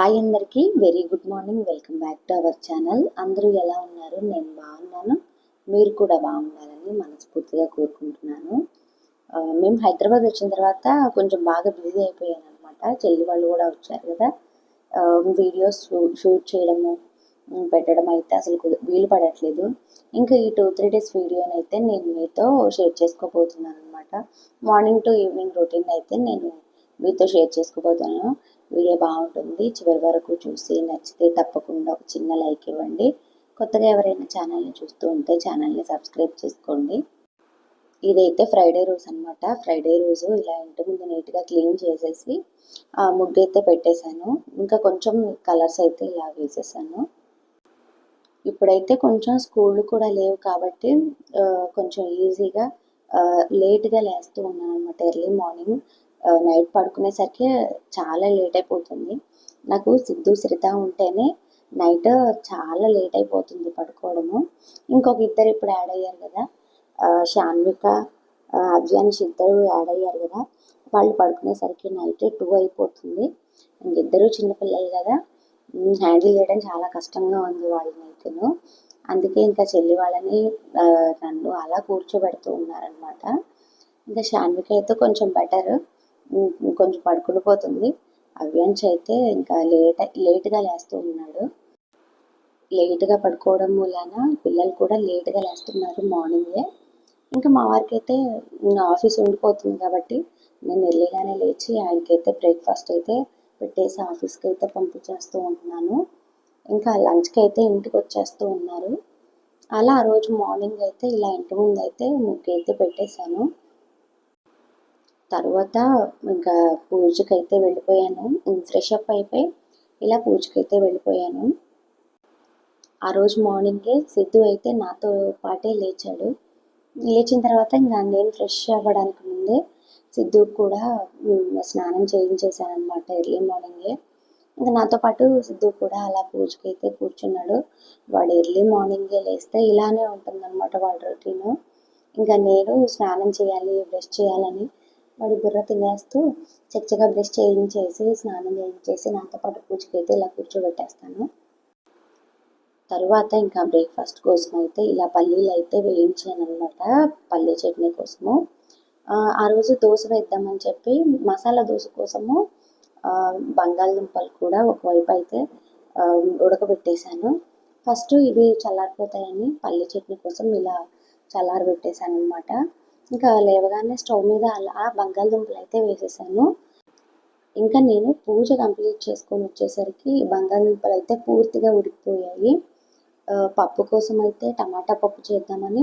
Hi అందరికీ very good morning welcome back to our channel అందరూ ఎలా ఉన్నారు? నేను బాగున్నాను. మీరు కూడా బాగున్నారని మనస్ఫూర్తిగా కోరుకుంటున్నాను. మేము హైదరాబాద్ వచ్చిన తర్వాత కొంచెం బాగా బిజీ అయిపోయాను అనమాట చెల్లి వాళ్ళు కూడా వచ్చారు కదా. వీడియోస్ షూట్ చేయడము పెట్టడం అయితే అసలు వీలు పడట్లేదు. ఇంకా ఈ టూ త్రీ డేస్ వీడియోని అయితే నేను మీతో షేర్ చేసుకోబోతున్నాను అనమాట మార్నింగ్ టు ఈవినింగ్ రొటీన్ అయితే నేను మీతో షేర్ చేసుకోబోతున్నాను. వీడియో బాగుంటుంది. చివరి వరకు చూసి నచ్చితే తప్పకుండా ఒక చిన్న లైక్ ఇవ్వండి. కొత్తగా ఎవరైనా ఛానల్ని చూస్తూ ఉంటే ఛానల్ని సబ్స్క్రైబ్ చేసుకోండి. ఇదైతే ఫ్రైడే రోజు అనమాట ఫ్రైడే రోజు ఇలా ఇంటి ముందు నీట్గా క్లీన్ చేసేసి ఆ ముగ్గు అయితే పెట్టేశాను. ఇంకా కొంచెం కలర్స్ అయితే ఇలా వేసేసాను. ఇప్పుడైతే కొంచెం స్కూళ్ళు కూడా లేవు కాబట్టి కొంచెం ఈజీగా లేట్గా లేస్తూ ఉన్నాను అనమాట ఎర్లీ మార్నింగ్ నైట్ పడుకునేసరికి చాలా లేట్ అయిపోతుంది. నాకు సిద్ధు సరిత ఉంటేనే నైట్ చాలా లేట్ అయిపోతుంది పడుకోవడము. ఇంకొక ఇద్దరు ఇప్పుడు యాడ్ అయ్యారు కదా. ఆ, శాన్విక ఇద్దరు యాడ్ అయ్యారు కదా. వాళ్ళు పడుకునేసరికి నైట్ టూ అయిపోతుంది. ఇంకిద్దరు చిన్నపిల్లలు కదా. హ్యాండిల్ చేయడం చాలా కష్టంగా ఉంది వాళ్ళని అయితేను. అందుకే ఇంకా చెల్లి వాళ్ళని నన్ను అలా కూర్చోబెడుతూ ఉన్నారనమాట ఇంకా శాన్విక అయితే కొంచెం బెటర్ కొంచెం పడుకుని పోతుంది. అయితే ఇంకా లేట్ లేట్గా లేస్తూ ఉన్నాడు. లేట్గా పడుకోవడం మూలాన పిల్లలు కూడా లేట్గా లేస్తున్నారు మార్నింగే. ఇంకా మా వారికి అయితే ఆఫీస్ ఉండిపోతుంది కాబట్టి నేను వెళ్ళిగానే లేచి ఆయనకైతే బ్రేక్ఫాస్ట్ అయితే పెట్టేసి ఆఫీస్కి అయితే పంపించేస్తూ ఉంటున్నాను. ఇంకా లంచ్కి అయితే ఇంటికి వచ్చేస్తూ ఉన్నారు. అలా ఆ రోజు మార్నింగ్ అయితే ఇలా ఇంటి ముందు అయితే ముగ్గు అయితే పెట్టేశాను. తర్వాత ఇంకా పూజకైతే వెళ్ళిపోయాను. ఫ్రెష్ అప్ అయిపోయి ఇలా పూజకైతే వెళ్ళిపోయాను. ఆ రోజు మార్నింగే సిద్ధు అయితే నాతో పాటే లేచాడు. లేచిన తర్వాత ఇంకా నేను ఫ్రెష్ అవ్వడానికి ముందే సిద్ధు కూడా స్నానం చేయించేసాను అనమాట ఎర్లీ మార్నింగే. ఇంకా నాతో పాటు సిద్ధు కూడా అలా పూజకి అయితే కూర్చున్నాడు. వాడు ఎర్లీ మార్నింగే లేస్తే ఇలానే ఉంటుందన్నమాట వాడి రొటీను. ఇంకా నేను స్నానం చేయాలి బ్రష్ చేయాలని వాడి బుర్ర తినేస్తూ చక్కగా బ్రష్ చేయించేసి స్నానం చేయించేసి నాతో పాటు పూజకి అయితే ఇలా కూర్చోబెట్టేస్తాను. తర్వాత ఇంకా బ్రేక్ఫాస్ట్ కోసం అయితే ఇలా పల్లీలు అయితే వేయించాను అనమాట పల్లీ చట్నీ కోసము. ఆ, రోజు దోశ వేద్దామని చెప్పి మసాలా దోశ కోసము బంగాళదుంపలు కూడా ఒకవైపు అయితే ఉడకబెట్టేశాను. ఫస్ట్ ఇవి చల్లారిపోతాయని పల్లి చట్నీ కోసం ఇలా చల్లారబెట్టేశాను అనమాట ఇంకా లేవగానే స్టవ్ మీద అలా బంగాళదుంపలు అయితే వేసేసాను. ఇంకా నేను పూజ కంప్లీట్ చేసుకొని వచ్చేసరికి బంగాళదుంపలు అయితే పూర్తిగా ఉడికిపోయాయి. పప్పు కోసం అయితే టమాటా పప్పు చేద్దామని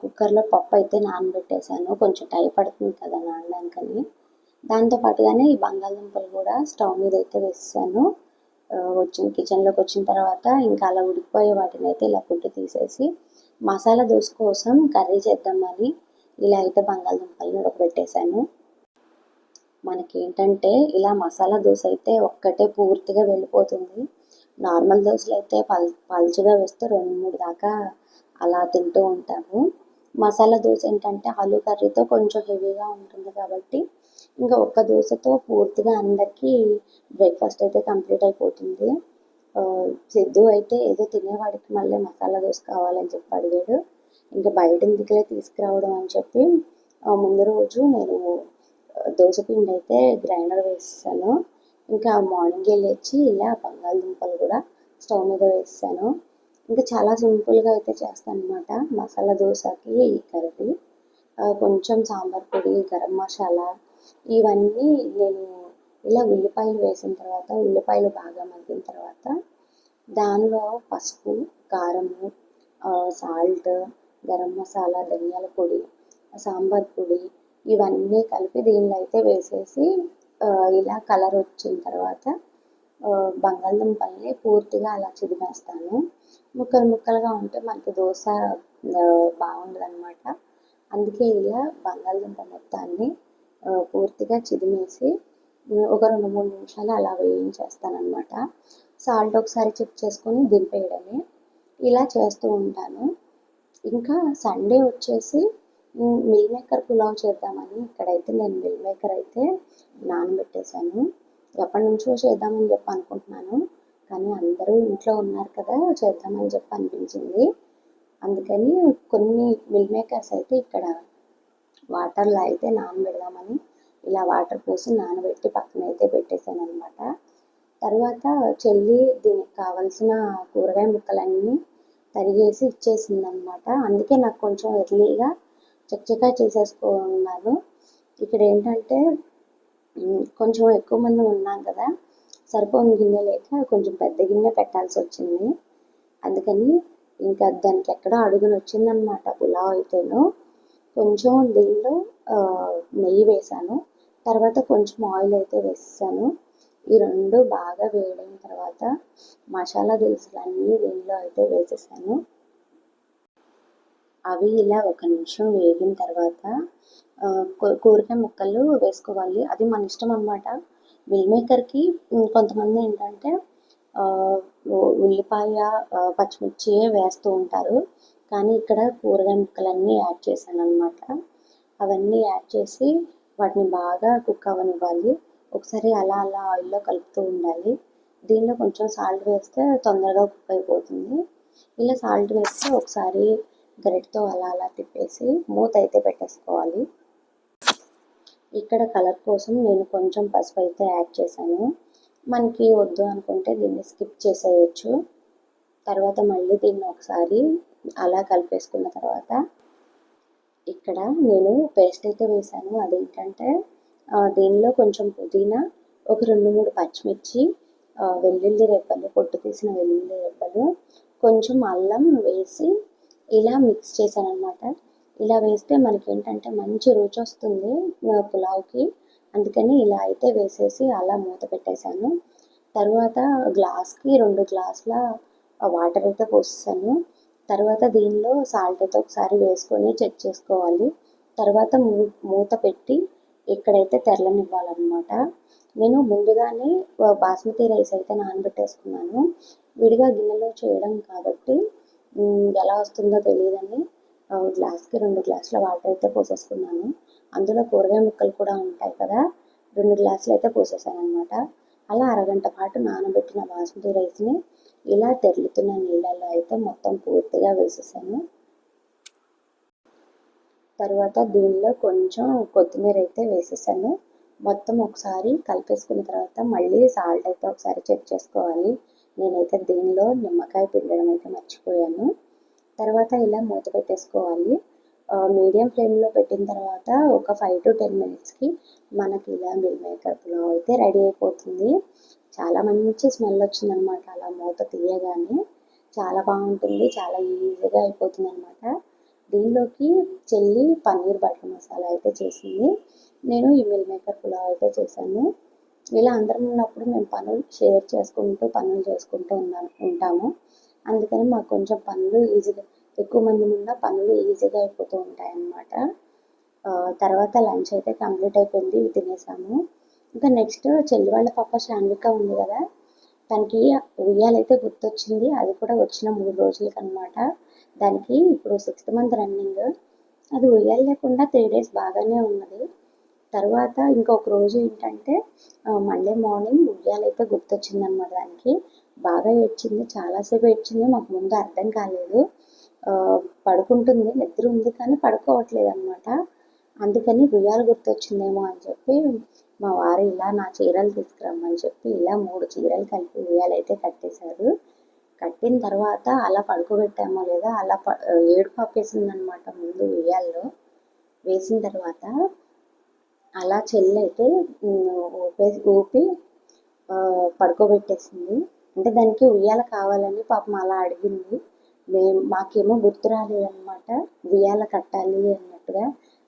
కుక్కర్లో పప్పు అయితే నానబెట్టేశాను. కొంచెం టై పడుతుంది కదా నానడానికని. దాంతో పాటుగానే ఈ బంగాళదుంపలు కూడా స్టవ్ మీద అయితే వేసేసాను. వచ్చిన కిచెన్లోకి వచ్చిన తర్వాత ఇంకా అలా ఉడికిపోయే వాటిని అయితే ఇలా పుట్టి తీసేసి మసాలా దోశ కోసం కర్రీ చేద్దామని ఇలా అయితే బంగాళదుంపలను ఉడకబెట్టేశాను మనకి ఏంటంటే ఇలా మసాలా దోశ అయితే ఒక్కటే పూర్తిగా వెళ్ళిపోతుంది. నార్మల్ దోశలు అయితే పల్ పలుచగా వేస్తే రెండు మూడు దాకా అలా తింటూ ఉంటాము. మసాలా దోశ ఏంటంటే ఆలు కర్రీతో కొంచెం హెవీగా ఉంటుంది కాబట్టి ఇంకా ఒక్క దోశతో పూర్తిగా అందరికీ బ్రేక్ఫాస్ట్ అయితే కంప్లీట్ అయిపోతుంది. సిద్ధు అయితే ఏదో తినేవాడికి మళ్ళీ మసాలా దోశ కావాలని చెప్పి అడిగాడు. ఇంకా బయట ఎందుకులే తీసుకురావడం అని చెప్పి ముందు రోజు నేను దోశ పిండి అయితే గ్రైండర్ వేసాను ఇంకా మార్నింగే లేచి ఇలా బంగాళదుంపలు కూడా స్టవ్ మీద వేస్తాను ఇంకా చాలా సింపుల్గా అయితే చేస్తాను అనమాట మసాలా దోశకి ఈ కర్రీ కొంచెం సాంబార్ పొడి గరం మసాలా ఇవన్నీ నేను ఇలా ఉల్లిపాయలు వేసిన తర్వాత ఉల్లిపాయలు బాగా మగ్గిన తర్వాత దానిలో పసుపు కారము సాల్ట్ గరం మసాలా ధనియాల పొడి సాంబార్ పొడి ఇవన్నీ కలిపి దీనిలో అయితే వేసేసి ఇలా కలర్ వచ్చిన తర్వాత బంగాళదుంపల్ని పూర్తిగా అలా చిదిమేస్తాను. ముక్కలు ముక్కలుగా ఉంటే మనకి దోశ బాగుండదు అనమాట అందుకే ఇలా బంగాళదుంప మొత్తాన్ని పూర్తిగా చిదిమేసి ఒక రెండు మూడు నిమిషాలు అలా వేయించేస్తానమాట సాల్ట్ ఒకసారి చెక్ చేసుకొని దింపేయడమే. ఇలా చేస్తూ ఉంటాను. ఇంకా సండే వచ్చేసి మిల్ మేకర్ పులావ్ చేద్దామని ఇక్కడైతే నేను మిల్ మేకర్ అయితే నానబెట్టేశాను ఎప్పటి నుంచో చేద్దామని చెప్పి అనుకుంటున్నాను. కానీ అందరూ ఇంట్లో ఉన్నారు కదా చేద్దామని చెప్పి అనిపించింది. అందుకని కొన్ని మిల్ మేకర్స్ అయితే ఇక్కడ వాటర్లో అయితే నానబెడదామని ఇలా వాటర్ పోసి నానబెట్టి పక్కన అయితే పెట్టేశాను అనమాట తర్వాత చెల్లి దీనికి కావలసిన కూరగాయ ముక్కలన్నీ తరిగేసి ఇచ్చేసింది అనమాట అందుకే నాకు కొంచెం ఎర్లీగా చక్కగా చేసేసుకున్నాను ఇక్కడ ఏంటంటే కొంచెం ఎక్కువ మంది ఉన్నాం కదా సరిపోని గిన్నె లేక కొంచెం పెద్ద గిన్నె పెట్టాల్సి వచ్చింది. అందుకని ఇంకా దానికి ఎక్కడో అడుగుని వచ్చిందనమాట పులావ్ అయితేను. కొంచెం దీనిలో నెయ్యి వేసాను. తర్వాత కొంచెం ఆయిల్ అయితే వేసేసాను. ఈ రెండు బాగా వేడైన తర్వాత మసాలా దినుసులన్నీ దీనిలో అయితే వేసేసాను అవి ఇలా ఒక నిమిషం వేగిన తర్వాత కూరగాయ ముక్కలు వేసుకోవాలి. అది మన ఇష్టం అనమాట మిల్ మేకర్కి కొంతమంది ఏంటంటే ఉల్లిపాయ పచ్చిమిర్చి వేస్తూ ఉంటారు. కానీ ఇక్కడ కూరగాయ ముక్కలన్నీ యాడ్ చేశాను అనమాట అవన్నీ యాడ్ చేసి వాటిని బాగా కుక్ అవ్వనివ్వాలి ఒకసారి అలా అలా ఆయిల్లో కలుపుతూ ఉండాలి. దీనిలో కొంచెం సాల్ట్ వేస్తే తొందరగా కుక్ అయిపోతుంది. ఇలా సాల్ట్ వేస్తే ఒకసారి గరిటతో అలా అలా తిప్పేసి మూత అయితే పెట్టేసుకోవాలి. ఇక్కడ కలర్ కోసం నేను కొంచెం పసుపు అయితే యాడ్ చేశాను. మనకి వద్దు అనుకుంటే దీన్ని స్కిప్ చేసేయచ్చు. తర్వాత మళ్ళీ దీన్ని ఒకసారి అలా కలిపేసుకున్న తర్వాత ఇక్కడ నేను పేస్ట్ అయితే వేసాను అదేంటంటే దీనిలో కొంచెం పుదీనా ఒక రెండు మూడు పచ్చిమిర్చి వెల్లుల్లి రెబ్బలు పొట్టు తీసిన వెల్లుల్లి రెబ్బలు కొంచెం అల్లం వేసి ఇలా మిక్స్ చేశాను అనమాట ఇలా వేస్తే మనకి ఏంటంటే మంచి రుచి వస్తుంది పులావ్కి. అందుకని ఇలా అయితే వేసేసి అలా మూత పెట్టేశాను. తర్వాత గ్లాస్కి రెండు గ్లాసుల వాటర్ అయితే పోసేసాను. తర్వాత దీనిలో సాల్ట్ అయితే ఒకసారి వేసుకొని చెక్ చేసుకోవాలి. తర్వాత మూ మూత పెట్టి ఇక్కడైతే తెరలనివ్వాలన్నమాట. నేను ముందుగానే బాస్మతి రైస్ అయితే నానబెట్టేసుకున్నాను. విడిగా గిన్నెలో చేయడం కాబట్టి ఎలా వస్తుందో తెలియదని గ్లాస్కి రెండు గ్లాసుల వాటర్ అయితే పోసేసుకున్నాను. అందులో కూరగాయ ముక్కలు కూడా ఉంటాయి కదా రెండు గ్లాసులు అయితే పోసేసాను అనమాట అలా అరగంట పాటు నానబెట్టిన బాస్మతి రైస్ని ఇలా తెరులుతున్న నీళ్ళల్లో అయితే మొత్తం పూర్తిగా వేసేసాను. తర్వాత దీనిలో కొంచెం కొత్తిమీర అయితే వేసేసాను. మొత్తం ఒకసారి కలిపేసుకున్న తర్వాత మళ్ళీ సాల్ట్ అయితే ఒకసారి చెక్ చేసుకోవాలి. నేనైతే దీనిలో నిమ్మకాయ పిండడం అయితే మర్చిపోయాను. తర్వాత ఇలా మూత పెట్టేసుకోవాలి. మీడియం ఫ్లేమ్లో పెట్టిన తర్వాత ఒక ఫైవ్ టు టెన్ మినిట్స్కి మనకి ఇలా మిల్ మేకర్ పులావ్ అయితే రెడీ అయిపోతుంది. చాలా మంచి స్మెల్ వచ్చిందనమాట అలా మూత తీయగానే. చాలా బాగుంటుంది. చాలా ఈజీగా అయిపోతుంది అనమాట దీనిలోకి చెల్లి పన్నీర్ బటర్ మసాలా అయితే చేసింది. నేను ఈ మిల్ మేకర్ పులావ్ అయితే చేశాను. ఇలా అందరం ఉన్నప్పుడు మేము పనులు షేర్ చేసుకుంటూ పనులు చేసుకుంటూ ఉన్నాను ఉంటాము. అందుకని మాకు కొంచెం పనులు ఈజీగా ఎక్కువ మంది ఉన్న పనులు ఈజీగా అయిపోతూ ఉంటాయి అన్నమాట తర్వాత లంచ్ అయితే కంప్లీట్ అయిపోయింది తినేసాము. ఇంకా నెక్స్ట్ చెల్లి వాళ్ళ పాప శాన్విక ఉంది కదా తనకి ఉయ్యాలైతే గుర్తొచ్చింది. అది కూడా వచ్చిన మూడు రోజులకి అనమాట దానికి ఇప్పుడు సిక్స్త్ మంత్ రన్నింగ్ అది ఉయ్యాలు లేకుండా త్రీ డేస్ బాగానే ఉన్నది. తర్వాత ఇంకొక రోజు ఏంటంటే మండే మార్నింగ్ ఉయ్యాలైతే గుర్తొచ్చింది అనమాట దానికి. బాగా ఏడ్చింది చాలాసేపు ఏడ్చింది మాకు ముందు అర్థం కాలేదు. పడుకుంటుంది నిద్ర ఉంది కానీ పడుకోవట్లేదు అనమాట అందుకని ఉయ్యాలు గుర్తొచ్చిందేమో అని చెప్పి మా వారు ఇలా నా చీరలు తీసుకురమ్మని చెప్పి ఇలా మూడు చీరలు కలిపి ఉయ్యాలైతే అయితే కట్టేశారు. కట్టిన తర్వాత అలా పడుకోబెట్టామో లేదా అలా ప ఏడుపు ఆపేసిందనమాట ముందు ఉయ్యాల్లో. వేసిన తర్వాత అలా చెల్లి అయితే ఊపి పడుకోబెట్టేసింది. అంటే దానికి ఉయ్యాల కావాలని పాపం అలా అడిగింది. మేము మాకేమో గుర్తు రాలేదన్నమాట. ఉయ్యాల కట్టాలి అన్నట్టుగా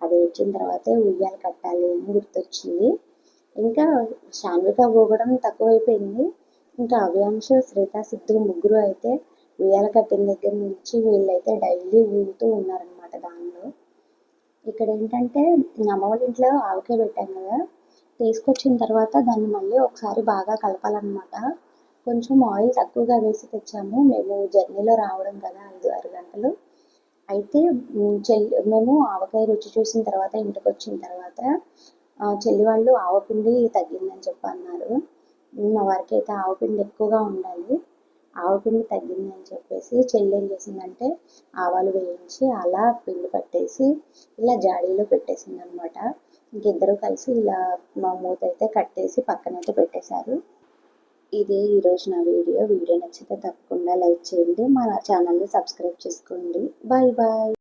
అది వచ్చిన తర్వాతే ఉయ్యాల కట్టాలి అని గుర్తొచ్చింది. ఇంకా శాన్విక ఊగడం తక్కువైపోయింది. ఇంకా అవ్యాంశ శ్రీత సిద్ధు ముగ్గురు అయితే ఉయ్యాల కట్టిన దగ్గర నుంచి వీళ్ళైతే డైలీ ఊగుతూ ఉన్నారనమాట దానిలో. ఇక్కడ ఏంటంటే అమ్మ ఇంట్లో ఆవకాయ పెట్టాం కదా తీసుకొచ్చిన తర్వాత దాన్ని మళ్ళీ ఒకసారి బాగా కలపాలన్నమాట. కొంచెం ఆయిల్ తక్కువగా వేసి తెచ్చాము. మేము జర్నీలో రావడం కదా ఐదు ఆరు గంటలు. అయితే చెల్లి మేము ఆవకాయ రుచి చూసిన తర్వాత ఇంటికి వచ్చిన తర్వాత చెల్లి వాళ్ళు ఆవపిండి తగ్గిందని చెప్పి అన్నారు మా వారికి అయితే ఆవు పిండి ఎక్కువగా ఉండాలి. ఆవు పిండి తగ్గింది అని చెప్పేసి చెల్లి ఏం చేసిందంటే ఆవాలు వేయించి అలా పిండి పట్టేసి ఇలా జాడీలో పెట్టేసింది అనమాట ఇంకిద్దరూ కలిసి ఇలా మా మూత అయితే కట్టేసి పక్కనైతే పెట్టేశారు. ఇదే ఈరోజు నా వీడియో. వీడియో నచ్చితే తప్పకుండా లైక్ చేయండి. మా ఛానల్ని సబ్స్క్రైబ్ చేసుకోండి. Bye bye.